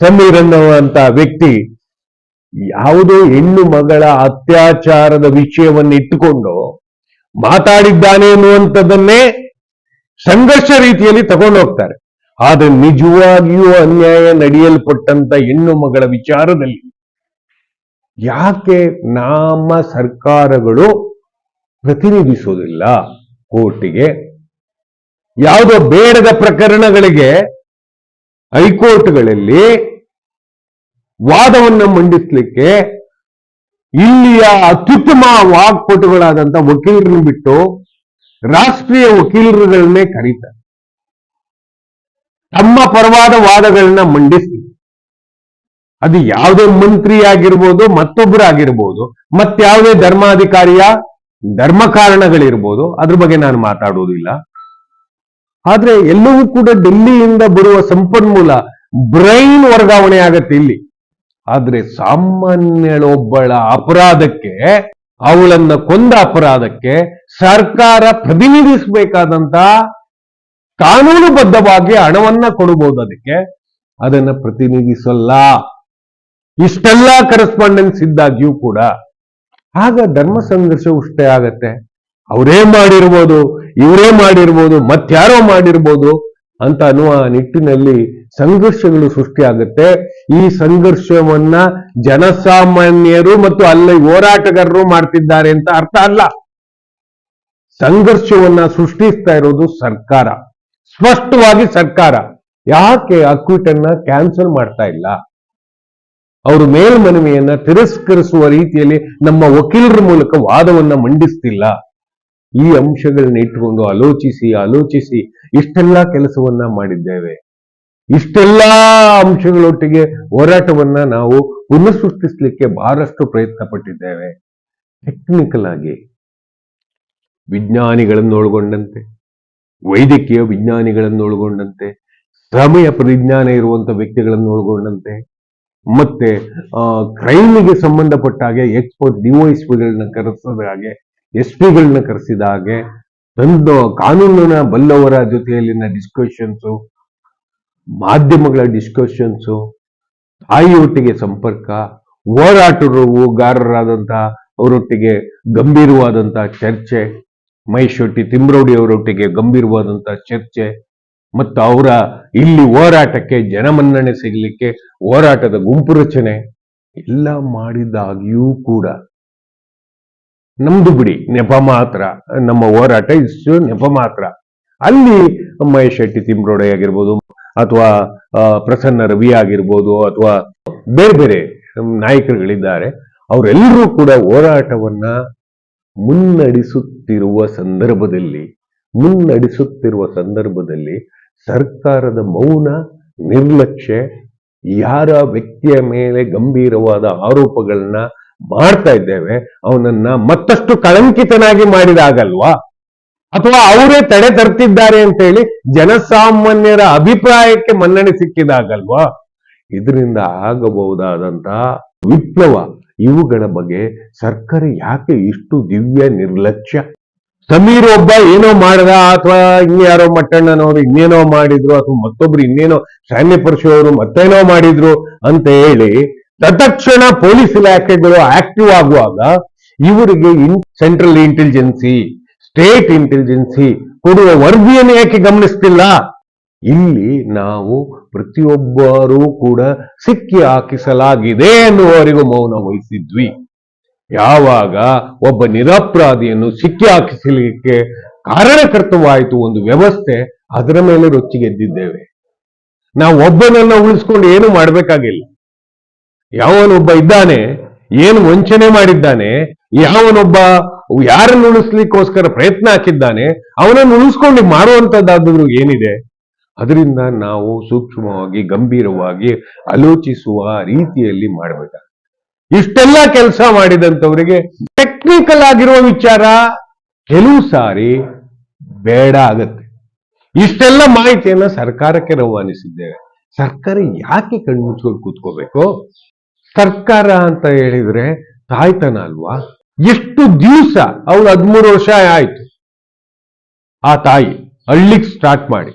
ಸಮೀರ್ ಅನ್ನುವಂತ ವ್ಯಕ್ತಿ ಯಾವುದೋ ಹೆಣ್ಣು ಮಗಳ ಅತ್ಯಾಚಾರದ ವಿಷಯವನ್ನು ಇಟ್ಟುಕೊಂಡು ಮಾತಾಡಿದ್ದಾನೆ ಎನ್ನುವಂಥದ್ದನ್ನೇ ಸಂಘರ್ಷ ರೀತಿಯಲ್ಲಿ ತಗೊಂಡು ಹೋಗ್ತಾರೆ. ಆದ್ರೆ ನಿಜವಾಗಿಯೂ ಅನ್ಯಾಯ ನಡೆಯಲ್ಪಟ್ಟಂತ ಹೆಣ್ಣು ಮಗಳ ವಿಚಾರದಲ್ಲಿ ಯಾಕೆ ನಮ್ಮ ಸರ್ಕಾರಗಳು ಪ್ರತಿನಿಧಿಸೋದಿಲ್ಲ ಕೋರ್ಟಿಗೆ ಯಾವುದೋ ಬೇಡದ ಪ್ರಕರಣಗಳಿಗೆ ಹೈಕೋರ್ಟ್ಗಳಲ್ಲಿ ವಾದವನ್ನು ಮಂಡಿಸ್ಲಿಕ್ಕೆ ಇಲ್ಲಿಯ ಅತ್ಯುತ್ತಮ ವಾಗ್ಪಟುಗಳಾದಂತ ವಕೀಲರನ್ನು ಬಿಟ್ಟು ರಾಷ್ಟ್ರೀಯ ವಕೀಲರುಗಳನ್ನೇ ಕರೀತಾರೆ. ತಮ್ಮ ಪರವಾದ ವಾದಗಳನ್ನ ಮಂಡಿಸಿ ಅದು ಯಾವುದೇ ಮಂತ್ರಿ ಆಗಿರ್ಬೋದು ಮತ್ತೊಬ್ಬರು ಆಗಿರ್ಬೋದು ಮತ್ಯಾವುದೇ ಧರ್ಮಾಧಿಕಾರಿಯ ಧರ್ಮ ಕಾರಣಗಳಿರ್ಬೋದು, ಅದ್ರ ಬಗ್ಗೆ ನಾನು ಮಾತಾಡುವುದಿಲ್ಲ ಆದ್ರೆ ಎಲ್ಲವೂ ಕೂಡ ಡೆಲ್ಲಿಯಿಂದ ಬರುವ ಸಂಪನ್ಮೂಲ ಬ್ರೈನ್ ವರ್ಗಾವಣೆ ಆಗತ್ತೆ ಇಲ್ಲಿ. ಆದ್ರೆ ಸಾಮಾನ್ಯಳೊಬ್ಬಳ ಅಪರಾಧಕ್ಕೆ, ಅವಳನ್ನ ಕೊಂದ ಅಪರಾಧಕ್ಕೆ ಸರ್ಕಾರ ಪ್ರತಿನಿಧಿಸಬೇಕಾದಂತ ಕಾನೂನುಬದ್ಧವಾಗಿ ಹಣವನ್ನ ಕೊಡಬಹುದು ಅದಕ್ಕೆ. ಅದನ್ನ ಪ್ರತಿನಿಧಿಸಲ್ಲ. ಇಷ್ಟೆಲ್ಲ ಕರೆಸ್ಪಾಂಡೆನ್ಸ್ ಇದ್ದಾಗ್ಯೂ ಕೂಡ. ಆಗ ಧರ್ಮ ಸಂಘರ್ಷ ಉಷ್ಟೇ ಆಗತ್ತೆ. ಅವರೇ ಮಾಡಿರ್ಬೋದು. ಇವರೇ ಮಾಡಿರ್ಬೋದು ಮತ್ತಾರೋ ಮಾಡಿರ್ಬೋದು ಅಂತ ಅನ್ನುವ ನಿಟ್ಟಿನಲ್ಲಿ ಸಂಘರ್ಷಗಳು ಸೃಷ್ಟಿಯಾಗುತ್ತೆ. ಈ ಸಂಘರ್ಷವನ್ನ ಜನಸಾಮಾನ್ಯರು ಮತ್ತು ಅಲ್ಲಿ ಹೋರಾಟಗಾರರು ಮಾಡ್ತಿದ್ದಾರೆ ಅಂತ ಅರ್ಥ ಅಲ್ಲ. ಸಂಘರ್ಷವನ್ನ ಸೃಷ್ಟಿಸ್ತಾ ಇರೋದು ಸರ್ಕಾರ. ಸ್ಪಷ್ಟವಾಗಿ ಸರ್ಕಾರ. ಯಾಕೆ ಅಕ್ವಿಟ್ ಅನ್ನ ಕ್ಯಾನ್ಸಲ್ ಮಾಡ್ತಾ ಇಲ್ಲ? ಅವರು ಮೇಲ್ಮನವಿಯನ್ನ ತಿರಸ್ಕರಿಸುವ ರೀತಿಯಲ್ಲಿ ನಮ್ಮ ವಕೀಲರ ಮೂಲಕ ವಾದವನ್ನ ಮಂಡಿಸ್ತಿಲ್ಲ. ಈ ಅಂಶಗಳನ್ನ ಇಟ್ಟುಕೊಂಡು ಆಲೋಚಿಸಿ ಆಲೋಚಿಸಿ ಇಷ್ಟೆಲ್ಲ ಕೆಲಸವನ್ನ ಮಾಡಿದ್ದೇವೆ. ಇಷ್ಟೆಲ್ಲ ಅಂಶಗಳೊಟ್ಟಿಗೆ ಹೋರಾಟವನ್ನ ನಾವು ಪುನಃಸೃಷ್ಟಿಸ್ಲಿಕ್ಕೆ ಬಹಳಷ್ಟು ಪ್ರಯತ್ನ ಪಟ್ಟಿದ್ದೇವೆ. ಟೆಕ್ನಿಕಲ್ ಆಗಿ. ವಿಜ್ಞಾನಿಗಳನ್ನು ಒಳಗೊಂಡಂತೆ ವೈದ್ಯಕೀಯ ವಿಜ್ಞಾನಿಗಳನ್ನು ಒಳಗೊಂಡಂತೆ ಸಮಯ ಪರಿಜ್ಞಾನ ಇರುವಂತ ವ್ಯಕ್ತಿಗಳನ್ನು ಒಳಗೊಂಡಂತೆ ಮತ್ತೆ ಕ್ರೈಮಿಗೆ ಸಂಬಂಧಪಟ್ಟ ಹಾಗೆ ಎಕ್ಸ್ಪರ್ಟ್ ಡಿವೈಸ್ಗಳನ್ನ ಕರೆಸದ ಹಾಗೆ ಎಸ್ ಪಿಗಳನ್ನ ಕರೆಸಿದ ಹಾಗೆ ತಂದು ಕಾನೂನಿನ ಬಲ್ಲವರ ಜೊತೆಯಲ್ಲಿನ ಡಿಸ್ಕಷನ್ಸು ಮಾಧ್ಯಮಗಳ ಡಿಸ್ಕಷನ್ಸು ತಾಯಿಯೊಟ್ಟಿಗೆ ಸಂಪರ್ಕ ಹೋರಾಟಗಾರರಾದಂತಹ ಅವರೊಟ್ಟಿಗೆ ಗಂಭೀರವಾದಂತಹ ಚರ್ಚೆ ಮಹೇಶ್ ತಿಮ್ರೌಡಿ ಅವರೊಟ್ಟಿಗೆ ಗಂಭೀರವಾದಂತಹ ಚರ್ಚೆ, ಮತ್ತು ಅವರ ಇಲ್ಲಿ ಹೋರಾಟಕ್ಕೆ ಜನಮನ್ನಣೆ ಸಿಗಲಿಕ್ಕೆ ಹೋರಾಟದ ಗುಂಪು ರಚನೆ ಎಲ್ಲ ಮಾಡಿದಾಗಿಯೂ ಕೂಡ ನಮ್ದು ಬಿಡಿ, ನೆಪ ಮಾತ್ರ. ನಮ್ಮ ಹೋರಾಟ ಇಷ್ಟು ನೆಪ ಮಾತ್ರ. ಅಲ್ಲಿ ಮಹೇಶ್ ಶೆಟ್ಟಿ ತಿಮ್ರೋಡೆ ಆಗಿರ್ಬೋದು, ಅಥವಾ ಪ್ರಸನ್ನ ರವಿ ಆಗಿರ್ಬೋದು, ಅಥವಾ ಬೇರೆ ಬೇರೆ ನಾಯಕರುಗಳಿದ್ದಾರೆ. ಅವರೆಲ್ಲರೂ ಕೂಡ ಹೋರಾಟವನ್ನ ಮುನ್ನಡೆಸುತ್ತಿರುವ ಸಂದರ್ಭದಲ್ಲಿ ಮುನ್ನಡೆಸುತ್ತಿರುವ ಸಂದರ್ಭದಲ್ಲಿ ಸರ್ಕಾರದ ಮೌನ, ನಿರ್ಲಕ್ಷ್ಯ, ಯಾರ ವ್ಯಕ್ತಿಯ ಮೇಲೆ ಗಂಭೀರವಾದ ಆರೋಪಗಳನ್ನ ಮಾಡ್ತಾ ಇದ್ದೇವೆ, ಅವನನ್ನ ಮತ್ತಷ್ಟು ಕಳಂಕಿತನಾಗಿ ಮಾಡಿದಾಗಲ್ವಾ? ಅಥವಾ ಅವರೇ ತಡೆ ತರ್ತಿದ್ದಾರೆ ಅಂತ ಹೇಳಿ ಜನಸಾಮಾನ್ಯರ ಅಭಿಪ್ರಾಯಕ್ಕೆ ಮನ್ನಣೆ ಸಿಕ್ಕಿದಾಗಲ್ವಾ? ಇದರಿಂದ ಆಗಬಹುದಾದಂತಹ ವಿಪ್ಲವ ಇವುಗಳ ಬಗ್ಗೆ ಸರ್ಕಾರ ಯಾಕೆ ಇಷ್ಟು ದಿವ್ಯ ನಿರ್ಲಕ್ಷ್ಯ? ಸಮೀರ್ ಒಬ್ಬ ಏನೋ ಮಾಡದ ಅಥವಾ ಇನ್ಯಾರೋ ಮಟ್ಟಣ್ಣನವರು ಇನ್ನೇನೋ ಮಾಡಿದ್ರು ಅಥವಾ ಮತ್ತೊಬ್ರು ಇನ್ನೇನೋ ಸೈನ್ಯ ಅವರು ಮತ್ತೇನೋ ಮಾಡಿದ್ರು ಅಂತ ಹೇಳಿ ತತ್ಕ್ಷಣ ಪೊಲೀಸ್ ಇಲಾಖೆಗಳು ಆಕ್ಟಿವ್ ಆಗುವಾಗ ಇವರಿಗೆ ಸೆಂಟ್ರಲ್ ಇಂಟೆಲಿಜೆನ್ಸಿ ಸ್ಟೇಟ್ ಇಂಟೆಲಿಜೆನ್ಸಿ ಕೊಡುವ ವರದಿಯನ್ನು ಯಾಕೆ ಗಮನಿಸ್ತಿಲ್ಲ? ಇಲ್ಲಿ ನಾವು ಪ್ರತಿಯೊಬ್ಬರೂ ಕೂಡ ಸಿಕ್ಕಿ ಹಾಕಿಸಲಾಗಿದೆ ಎನ್ನುವವರಿಗೂ ಮೌನ ವಹಿಸಿದ್ವಿ. ಯಾವಾಗ ಒಬ್ಬ ನಿರಪರಾಧಿಯನ್ನು ಸಿಕ್ಕಿ ಹಾಕಿಸಲಿಕ್ಕೆ ಕಾರಣಕರ್ತವಾಯಿತು ಒಂದು ವ್ಯವಸ್ಥೆ, ಅದರ ಮೇಲೆ ರೊಚ್ಚಿಗೆದ್ದಿದ್ದೇವೆ. ನಾವು ಒಬ್ಬನನ್ನ ಉಳಿಸ್ಕೊಂಡು ಏನು ಮಾಡಬೇಕಾಗಿಲ್ಲ. ಯಾವನೊಬ್ಬ ಇದ್ದಾನೆ, ಏನು ವಂಚನೆ ಮಾಡಿದ್ದಾನೆ, ಯಾವನೊಬ್ಬ ಯಾರನ್ನು ಉಳಿಸ್ಲಿಕ್ಕೋಸ್ಕರ ಪ್ರಯತ್ನ ಹಾಕಿದ್ದಾನೆ, ಅವನನ್ನು ಉಳಿಸ್ಕೊಂಡು ಮಾರುವಂತದ್ದಾದ್ರೂ ಏನಿದೆ? ಅದರಿಂದ ನಾವು ಸೂಕ್ಷ್ಮವಾಗಿ, ಗಂಭೀರವಾಗಿ ಆಲೋಚಿಸುವ ರೀತಿಯಲ್ಲಿ ಮಾಡಬೇಕು ಇಷ್ಟೆಲ್ಲ ಕೆಲಸ ಮಾಡಿದಂಥವರಿಗೆ ಟೆಕ್ನಿಕಲ್ ಆಗಿರುವ ವಿಚಾರ ಕೆಲವು ಸಾರಿ ಬೇಡ ಆಗತ್ತೆ. ಇಷ್ಟೆಲ್ಲ ಮಾಹಿತಿಯನ್ನ ಸರ್ಕಾರಕ್ಕೆ ರವಾನಿಸಿದ್ದೇವೆ. ಸರ್ಕಾರ ಯಾಕೆ ಕಣ್ಮುಚ್ಕೊಂಡು ಕೂತ್ಕೋಬೇಕು? ಸರ್ಕಾರ ಅಂತ ಹೇಳಿದ್ರೆ ತಾಯ್ತನ ಅಲ್ವಾ ಎಷ್ಟು ದಿವಸ ಅವಳು ಹದಿಮೂರು ವರ್ಷ ಆಯ್ತು. ಆ ತಾಯಿ ಹಳ್ಳಿಗೆ ಸ್ಟಾರ್ಟ್ ಮಾಡಿ,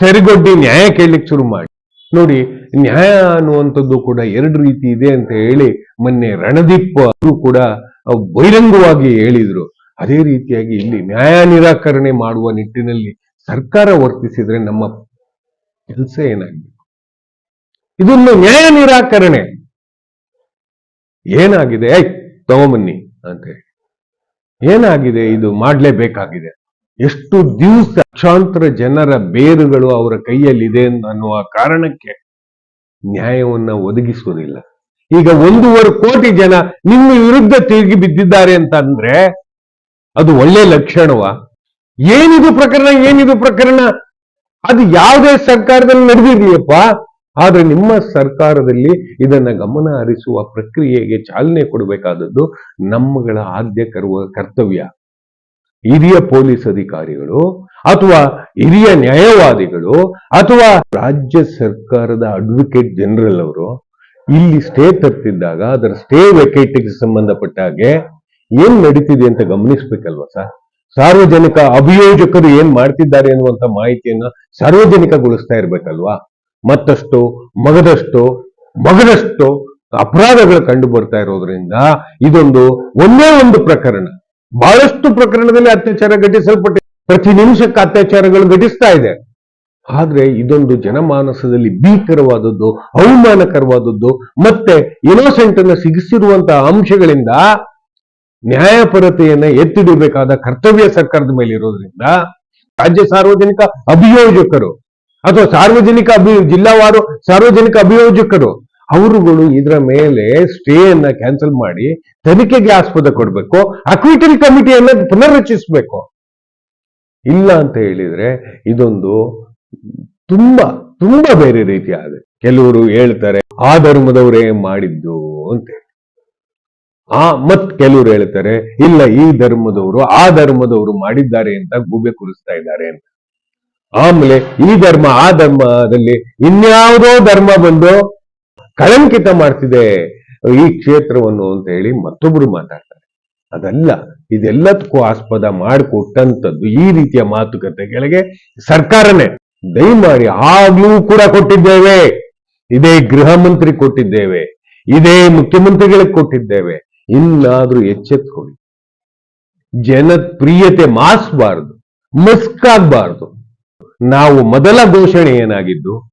ಸರಿಗೊಡ್ಡಿ ನ್ಯಾಯ ಕೇಳಲಿಕ್ಕೆ ಶುರು ಮಾಡಿ. ನೋಡಿ, ನ್ಯಾಯ ಅನ್ನುವಂಥದ್ದು ಕೂಡ ಎರಡು ರೀತಿ ಇದೆ ಅಂತ ಹೇಳಿ ಮೊನ್ನೆ ರಣದೀಪ್ ಅವರು ಕೂಡ ಬಹಿರಂಗವಾಗಿ ಹೇಳಿದ್ರು. ಅದೇ ರೀತಿಯಾಗಿ ಇಲ್ಲಿ ನ್ಯಾಯ ನಿರಾಕರಣೆ ಮಾಡುವ ನಿಟ್ಟಿನಲ್ಲಿ ಸರ್ಕಾರ ವರ್ತಿಸಿದ್ರೆ ನಮ್ಮ ಕೆಲಸ ಏನಾಗಬೇಕು? ಇದೊಂದು ನ್ಯಾಯ ನಿರಾಕರಣೆ. ಏನಾಗಿದೆ? ಐ ತಗೊಂಬನ್ನಿ ಅಂತ ಹೇಳಿ. ಏನಾಗಿದೆ ಇದು ಮಾಡಲೇಬೇಕಾಗಿದೆ? ಎಷ್ಟು ದಿವಸ ಲಕ್ಷಾಂತರ ಜನರ ಬೇರುಗಳು ಅವರ ಕೈಯಲ್ಲಿದೆ ಅನ್ನುವ ಕಾರಣಕ್ಕೆ ನ್ಯಾಯವನ್ನ ಒದಗಿಸುವುದಿಲ್ಲ. ಈಗ ಒಂದೂವರೆ ಕೋಟಿ ಜನ ನಿಮ್ಮ ವಿರುದ್ಧ ತಿರುಗಿ ಬಿದ್ದಿದ್ದಾರೆ ಅಂತ ಅಂದ್ರೆ ಅದು ಒಳ್ಳೆ ಲಕ್ಷಣವ? ಏನಿದು ಪ್ರಕರಣ ಏನಿದು ಪ್ರಕರಣ? ಅದು ಯಾವುದೇ ಸರ್ಕಾರದಲ್ಲಿ ನಡೆದಿರ್ಲಿಯಪ್ಪ. ಆದ್ರೆ ನಿಮ್ಮ ಸರ್ಕಾರದಲ್ಲಿ ಇದನ್ನ ಗಮನ ಹರಿಸುವ ಪ್ರಕ್ರಿಯೆಗೆ ಚಾಲನೆ ಕೊಡಬೇಕಾದದ್ದು ನಮ್ಮಗಳ ಆದ್ಯ ಕರುವ ಕರ್ತವ್ಯ. ಹಿರಿಯ ಪೊಲೀಸ್ ಅಧಿಕಾರಿಗಳು ಅಥವಾ ಹಿರಿಯ ನ್ಯಾಯವಾದಿಗಳು ಅಥವಾ ರಾಜ್ಯ ಸರ್ಕಾರದ ಅಡ್ವೊಕೇಟ್ ಜನರಲ್ ಅವರು ಇಲ್ಲಿ ಸ್ಟೇ ತರ್ತಿದ್ದಾಗ ಅದರ ಸ್ಟೇ ವೆಕೇಟಿಗೆ ಸಂಬಂಧಪಟ್ಟ ಹಾಗೆ ಏನ್ ನಡೀತಿದೆ ಅಂತ ಗಮನಿಸ್ಬೇಕಲ್ವಾ ಸರ್? ಸಾರ್ವಜನಿಕ ಅಭಿಯೋಜಕರು ಏನ್ ಮಾಡ್ತಿದ್ದಾರೆ ಅನ್ನುವಂತ ಮಾಹಿತಿಯನ್ನ ಸಾರ್ವಜನಿಕಗೊಳಿಸ್ತಾ ಇರ್ಬೇಕಲ್ವಾ? ಮತ್ತಷ್ಟು, ಮಗದಷ್ಟು ಮಗದಷ್ಟು ಅಪರಾಧಗಳು ಕಂಡು ಬರ್ತಾ ಇರೋದ್ರಿಂದ ಇದೊಂದು ಒಂದೇ ಒಂದು ಪ್ರಕರಣ. ಬಹಳಷ್ಟು ಪ್ರಕರಣದಲ್ಲಿ ಅತ್ಯಾಚಾರ ಘಟಿಸಲ್ಪಟ್ಟಿದೆ ಪ್ರತಿ ನಿಮಿಷಕ್ಕೆ ಅತ್ಯಾಚಾರಗಳು ಘಟಿಸ್ತಾ ಇದೆ. ಆದ್ರೆ ಇದೊಂದು ಜನಮಾನಸದಲ್ಲಿ ಭೀಕರವಾದದ್ದು, ಅವಮಾನಕರವಾದದ್ದು, ಮತ್ತೆ ಇನೋಸೆಂಟ್ ಅನ್ನ ಸಿಗಿಸಿರುವಂತಹ ಅಂಶಗಳಿಂದ ನ್ಯಾಯಪರತೆಯನ್ನ ಎತ್ತಿಡಬೇಕಾದ ಕರ್ತವ್ಯ ಸರ್ಕಾರದ ಮೇಲೆ ಇರೋದ್ರಿಂದ ರಾಜ್ಯ ಸಾರ್ವಜನಿಕ ಅಭಿಯೋಜಕರು ಅಥವಾ ಸಾರ್ವಜನಿಕ ಅಭಿ, ಜಿಲ್ಲಾವಾರು ಸಾರ್ವಜನಿಕ ಅಭಿಯೋಜಕರು, ಅವರುಗಳು ಇದರ ಮೇಲೆ ಸ್ಟೇ ಅನ್ನ ಕ್ಯಾನ್ಸಲ್ ಮಾಡಿ ತನಿಖೆಗೆ ಆಸ್ಪದ ಕೊಡಬೇಕು, ಅಕ್ವಿಟಲ್ ಕಮಿಟಿಯನ್ನ ಪುನರ್ರಚಿಸಬೇಕು. ಇಲ್ಲ ಅಂತ ಹೇಳಿದ್ರೆ ಇದೊಂದು ತುಂಬಾ ತುಂಬಾ ಬೇರೆ ರೀತಿಯಾದ. ಕೆಲವರು ಹೇಳ್ತಾರೆ, ಆ ಧರ್ಮದವರೇ ಮಾಡಿದ್ದು ಅಂತ. ಆ, ಮತ್ ಕೆಲವರು ಹೇಳ್ತಾರೆ, ಇಲ್ಲ ಈ ಧರ್ಮದವರು, ಆ ಧರ್ಮದವರು ಮಾಡಿದ್ದಾರೆ ಅಂತ ಗೂಬೆ ಕುರಿಸ್ತಾ ಇದ್ದಾರೆ ಅಂತ. ಆಮೇಲೆ ಈ ಧರ್ಮ, ಆ ಧರ್ಮದಲ್ಲಿ ಇನ್ಯಾವುದೋ ಧರ್ಮ ಬಂದು ಕಳಂಕಿತ ಮಾಡ್ತಿದೆ. ಈ ಕ್ಷೇತ್ರವನ್ನು ಅಂತ ಹೇಳಿ ಮತ್ತೊಬ್ರು ಮಾತಾಡ್ತಾರೆ. ಅದಲ್ಲ, ಇದೆಲ್ಲದಕ್ಕೂ ಆಸ್ಪದ ಮಾಡಿಕೊಟ್ಟಂತದ್ದು ಈ ರೀತಿಯ ಮಾತುಕತೆ ಕೆಳಗೆ ಸರ್ಕಾರನೇ. ದಯಮಾಡಿ ಆಗ್ಲೂ ಕೂಡ ಕೊಟ್ಟಿದ್ದೇವೆ. ಇದೇ ಗೃಹ ಮಂತ್ರಿ ಕೊಟ್ಟಿದ್ದೇವೆ. ಇದೇ ಮುಖ್ಯಮಂತ್ರಿಗಳಿಗೆ ಕೊಟ್ಟಿದ್ದೇವೆ. ಇನ್ನಾದ್ರೂ ಎಚ್ಚೆತ್ಕೊಳ್ಳಿ ಜನಪ್ರಿಯತೆ ಮಾಸ್ಬಾರದು, ಮಸ್ಕಾಗಬಾರದು. ನಾವು ಮೊದಲ ಘೋಷಣೆ ಏನಾಗಿದ್ದು?